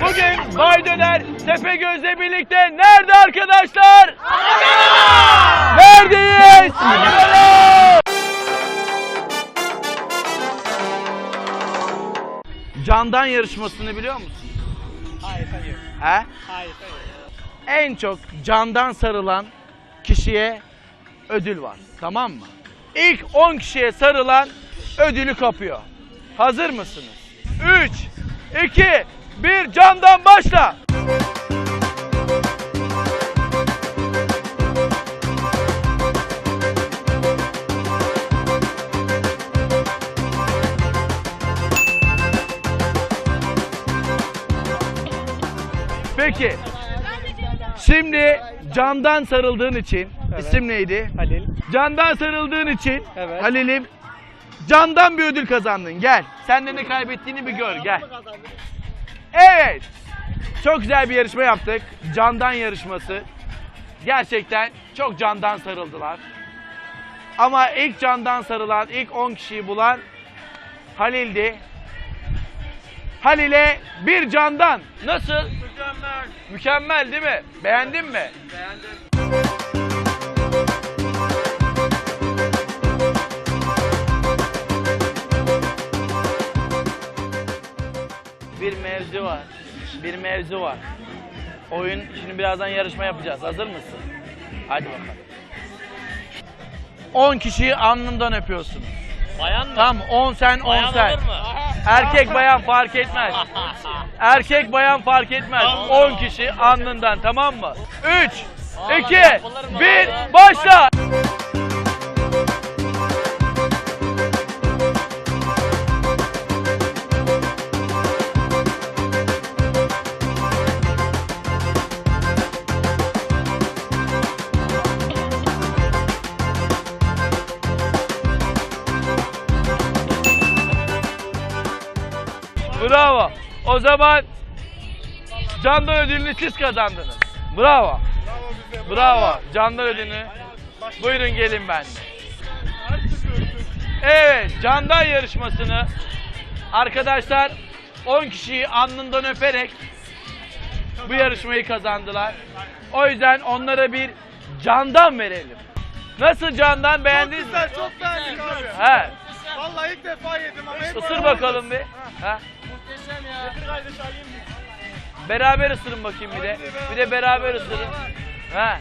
Bugün Bay Döner Tepegöz'le birlikte nerede arkadaşlar? Neredeyiz? Candan yarışmasını biliyor musun? Hayır hayır. He? Hayır hayır. En çok candan sarılan kişiye ödül var. Tamam mı? İlk 10 kişiye sarılan ödülü kapıyor. Hazır mısınız? 3, 2, 1 candan başla. Peki. Şimdi candan sarıldığın için isim neydi? Halil. Candan sarıldığın için Evet. Halil'im candan bir ödül kazandın. Gel. Sen de ne kaybettiğini bir gör. Gel. Evet. Çok güzel bir yarışma yaptık. Candan yarışması. Gerçekten çok candan sarıldılar. Ama ilk candan sarılan, ilk 10 kişiyi bulan Halil'di. Halil'e bir candan. Nasıl? Mükemmel. Mükemmel değil mi? Beğendin mi? Beğendim. Bir mevzu var. Bir mevzu var. Oyun, şimdi birazdan yarışma yapacağız. Hazır mısın? Hadi bakalım. 10 kişiyi alnından öpüyorsunuz. Bayan mı? Tamam 10 sen 10 Bayan sen. olur mu? Erkek bayan fark etmez. Erkek bayan fark etmez. 10 kişi alnından tamam mı? 3, 2, 1 başla. Bravo. O zaman Candan ödülünü siz kazandınız. Bravo. Bravo. Candan ödülünü. Buyurun gelin ben. Evet, Candan yarışmasını arkadaşlar 10 kişiyi alnından öperek bu yarışmayı kazandılar. O yüzden onlara bir candan verelim. Nasıl candan beğendiniz mi? çok beğendim abi. He. Vallahi ilk defa yedim ama hep Isır bakalım bir. Ha. Muhteşem ya. Getir kardeş alayım. Beraber ısırın bakayım bir de. Bir de beraber ısırın. Ha.